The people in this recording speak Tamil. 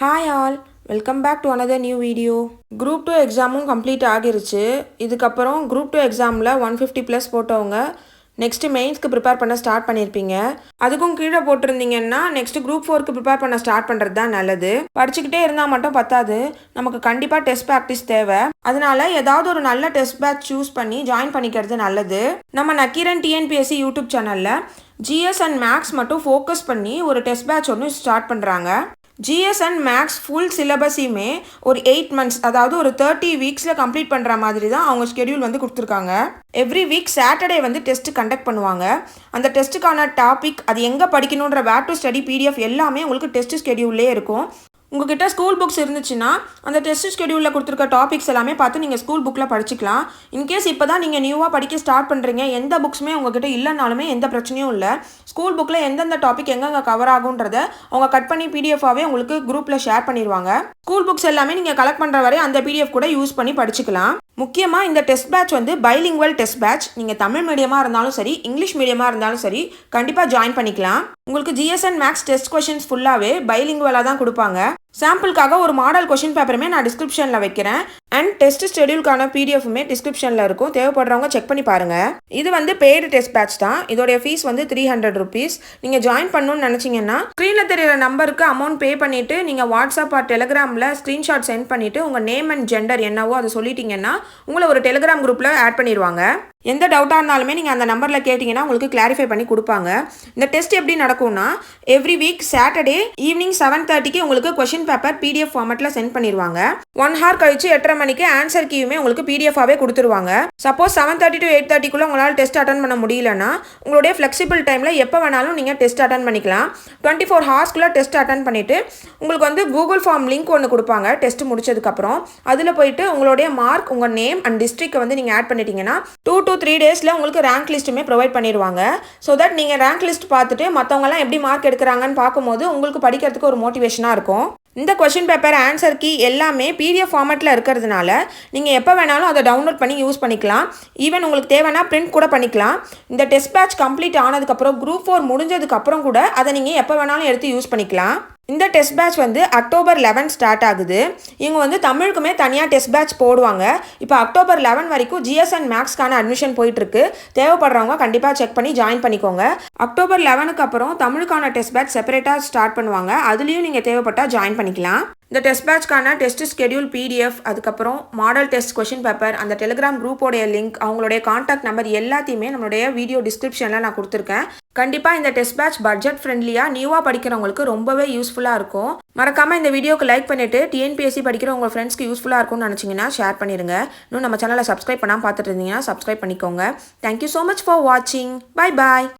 Hi all welcome back to another new video group two எக்ஸாமும் complete ஆகிருச்சு. இதுக்கப்புறம் குரூப் டூ எக்ஸாமில் ஒன் ஃபிஃப்டி ப்ளஸ் போட்டவங்க நெக்ஸ்ட்டு மெயின்ஸ்க்கு ப்ரிப்பேர் பண்ண ஸ்டார்ட் பண்ணியிருப்பீங்க அதுக்கும் கீழே போட்டிருந்தீங்கன்னா நெக்ஸ்ட் குரூப் ஃபோருக்கு ப்ரிப்பேர் பண்ண ஸ்டார்ட் பண்ணுறது தான் நல்லது. படிச்சுக்கிட்டே இருந்தால் மட்டும் பத்தாது. நமக்கு கண்டிப்பாக டெஸ்ட் ப்ராக்டிஸ் தேவை. அதனால ஏதாவது ஒரு நல்ல டெஸ்ட் பேட்ச் சூஸ் பண்ணி ஜாயின் பண்ணிக்கிறது நல்லது. நம்ம நக்கீரன் டிஎன்பிஎஸ்சி யூடியூப் சேனலில் ஜிஎஸ் அண்ட் மேக்ஸ் மட்டும் ஃபோக்கஸ் பண்ணி ஒரு டெஸ்ட் பேட்ச் ஒன்று ஸ்டார்ட் பண்ணுறாங்க ஜிஎஸ் அண்ட் மேக்ஸ் ஃபுல் சிலபஸையுமே ஒரு எயிட் மந்த்ஸ் அதாவது ஒரு தேர்ட்டி வீக்ஸில் கம்ப்ளீட் பண்ணுற மாதிரி தான் அவங்க ஷெடியூல் வந்து கொடுத்துருக்காங்க. எவ்ரி வீக் சாட்டர்டே வந்து டெஸ்ட் கண்டக்ட் பண்ணுவாங்க. அந்த டெஸ்ட்டுக்கான டாபிக் அது எங்கே படிக்கணுன்ற வேர் டு ஸ்டடி பிடிஎஃப் எல்லாமே உங்களுக்கு டெஸ்ட் ஷெடியூல்லே இருக்கும். உங்ககிட்ட ஸ்கூல் புக்ஸ் இருந்துச்சுன்னா அந்த டெஸ்ட் ஷெடியூலில் கொடுத்துருக்க டாபிக்ஸ் எல்லாமே பார்த்து நீங்கள் ஸ்கூல் புக்கில் படிச்சுக்கலாம். இன்கேஸ் இப்போ தான் நீங்கள் நியூவாக படிக்க ஸ்டார்ட் பண்ணுறீங்க எந்த புக்ஸுமே உங்ககிட்ட இல்லைனாலுமே எந்த பிரச்சனையும் இல்லை. ஸ்கூல் புக்கில் எந்தெந்த டாபிக் எங்கெங்கே கவர் ஆகுன்றத அவங்க கட் பண்ணி பிடிஎஃபாகவே உங்களுக்கு குரூப்பில் ஷேர் பண்ணிடுவாங்க ஸ்கூல் புக்ஸ் எல்லாமே நீங்கள் கலெக்ட் பண்ணுற வரை அந்த பிடிஎஃப் கூட யூஸ் பண்ணி படிச்சுக்கலாம். முக்கியமாக இந்த டெஸ்ட் பேட்ச் வந்து பைலிங்குவல் டெஸ்ட் பேட்ச் நீங்கள் தமிழ் மீடியமாக இருந்தாலும் சரி இங்கிலீஷ் மீடியமாக இருந்தாலும் சரி கண்டிப்பாக ஜாயின் பண்ணிக்கலாம். உங்களுக்கு ஜிஎஸ்என் மேக்ஸ் டெஸ்ட் கொஷின்ஸ் ஃபுல்லாகவே பைலிங்குவலாக தான் கொடுப்பாங்க. சாம்பிளுக்காக ஒரு மாடல் கொஷின் பேப்பருமே நான் டிஸ்கிரிப்ஷனில் வைக்கிறேன். அண்ட் டெஸ்ட் ஷெடியூல்கான பிடிஎஃப்மே டிஸ்கிரிப்ஷனில் இருக்கும். தேவைப்படுறவங்க செக் பண்ணி பாருங்கள் இது வந்து பெய்டு டெஸ்ட் பேட்ச் தான். இதோடைய ஃபீஸ் வந்து த்ரீ ஹண்ட்ரட் ருபீஸ் நீங்கள் ஜாயின் பண்ணணும்னு நினச்சிங்கன்னா ஸ்க்ரீனில் தெரியிற நம்பருக்கு அமௌண்ட் பே பண்ணிவிட்டு நீங்கள் வாட்ஸ்அப் ஆர் டெலிகிராமில் ஸ்க்ரீன்ஷாட் சென்ட் பண்ணிவிட்டு உங்கள் நேம் அண்ட் ஜெண்டர் என்னவோ அதை சொல்லிட்டீங்கன்னா உங்களை ஒரு டெலிகிராம் குரூப்பில் ஆட் பண்ணிடுவாங்க எந்த டவுட்டாக இருந்தாலுமே நீங்கள் அந்த நம்பரில் கேட்டிங்கன்னா உங்களுக்கு கிளாரிஃபை பண்ணி கொடுப்பாங்க. இந்த டெஸ்ட் எப்படி நடக்கும்னா every week Saturday evening seven தேர்ட்டிக்கு உங்களுக்கு கொஷின் பேப்பர் பிடிஎஃப் ஃபார்மெட்டில் சென்ட் பண்ணிடுவாங்க ஒன் ஹவர் கழிச்சு எட்டரை மணிக்கு ஆன்சர் கீயுமே உங்களுக்கு பிடிஎஃபாகவே கொடுத்துருவாங்க. Suppose seven thirty to eight தேர்ட்டிக்குள்ளே உங்களால் டெஸ்ட் அட்டன் பண்ண முடியலன்னா உங்களுடைய ஃப்ளெக்சிபிள் டைமில் எப்போ வேணாலும் நீங்கள் டெஸ்ட் அட்டன் பண்ணிக்கலாம். டுவெண்ட்டி ஃபோர் ஹார்ஸ்க்குள்ளே டெஸ்ட் அட்டன் பண்ணிவிட்டு உங்களுக்கு வந்து கூகுள் ஃபார்ம் லிங்க் ஒன்று கொடுப்பாங்க டெஸ்ட் முடிச்சதுக்கப்புறம் அதில் போயிட்டு உங்களுடைய மார்க் உங்கள் நேம் அண்ட் டிஸ்ட்ரிக்டை வந்து நீங்கள் ஆட் பண்ணிட்டீங்கன்னா டூ டு த்ரீ டேஸில் உங்களுக்கு ரேங்க் லிஸ்ட்டுமே ப்ரொவைட் பண்ணிடுவாங்க. ஸோ தட் நீங்கள் ரேங்க் லிஸ்ட் பார்த்துட்டு மற்றவங்கலாம் எப்படி மார்க் எடுக்கிறாங்கன்னு பார்க்கும்போது உங்களுக்கு படிக்கிறதுக்கு ஒரு மோட்டிவேஷனாக இருக்கும். இந்த கொஷின் பேப்பர் ஆன்சர் கீ எல்லாமே பிடிஎஃப் ஃபார்மேட்டில் இருக்கிறதுனால நீங்கள் எப்போ வேணாலும் அதை டவுன்லோட் பண்ணி யூஸ் பண்ணிக்கலாம். ஈவன் உங்களுக்கு தேவைன்னா பிரிண்ட் கூட பண்ணிக்கலாம். இந்த டெஸ்ட் பேட்ச் கம்ப்ளீட் ஆனதுக்கப்புறம் குரூப் ஃபோர் முடிஞ்சதுக்கப்புறம் கூட அதை நீங்கள் எப்போ வேணாலும் எடுத்து யூஸ் பண்ணிக்கலாம். இந்த டெஸ்ட் பேட்ச் வந்து அக்டோபர் லெவன் ஸ்டார்ட் ஆகுது. இவங்க வந்து தமிழுக்குமே தனியாக டெஸ்ட் பேட்ச் போடுவாங்க. இப்போ அக்டோபர் லெவன் வரைக்கும் ஜிஎஸ்என் மேக்ஸ்க்கான அட்மிஷன் போயிட்டுருக்கு. தேவைப்படுறவங்க கண்டிப்பாக செக் பண்ணி ஜாயின் பண்ணிக்கோங்க. அக்டோபர் லெவனுக்கு அப்புறம் தமிழுக்கான டெஸ்ட் பேட்ச் செப்பரேட்டாக ஸ்டார்ட் பண்ணுவாங்க. அதுலேயும் நீங்கள் தேவைப்பட்டால் ஜாயின் பண்ணிக்கலாம். இந்த டெஸ்ட் பேட்ச்க்கான டெஸ்ட் ஸ்கெடியூல் பிடிஎஃப் அதுக்கப்புறம் மாடல் டெஸ்ட் கொஷின் பேப்பர் அந்த டெலிகிராம் குரூப்போடைய லிங்க் அவங்களுடைய காண்டாக்ட் நம்பர் எல்லாத்தையுமே நம்மளுடைய வீடியோ டிஸ்கிரிப்ஷனில் நான் கொடுத்துருக்கேன். கண்டிப்பாக இந்த டெஸ்ட் பேட்ச் பட்ஜெட் ஃப்ரெண்ட்லியாக நியூவாக படிக்கிறவங்களுக்கு ரொம்பவே யூஸ்ஃபுல்லாக இருக்கும். மறக்காமல் இந்த வீடியோக்கு லைக் பண்ணிவிட்டு டிஎன்பிஎஸ்சி படிக்கிற உங்கள் ஃப்ரெண்ட்ஸ்க்கு யூஸ்ஃபுல்லாக இருக்கும்னு நினச்சிங்கன்னா ஷேர் பண்ணிடுங்க இன்னும் நம்ம சேனலை சப்ஸ்கிரைப் பண்ணாமல் பார்த்துட்டு இருந்தீங்கன்னா சப்ஸ்கிரைப் பண்ணிக்கோங்க. Thank you so much for வாட்சிங் பை பாய்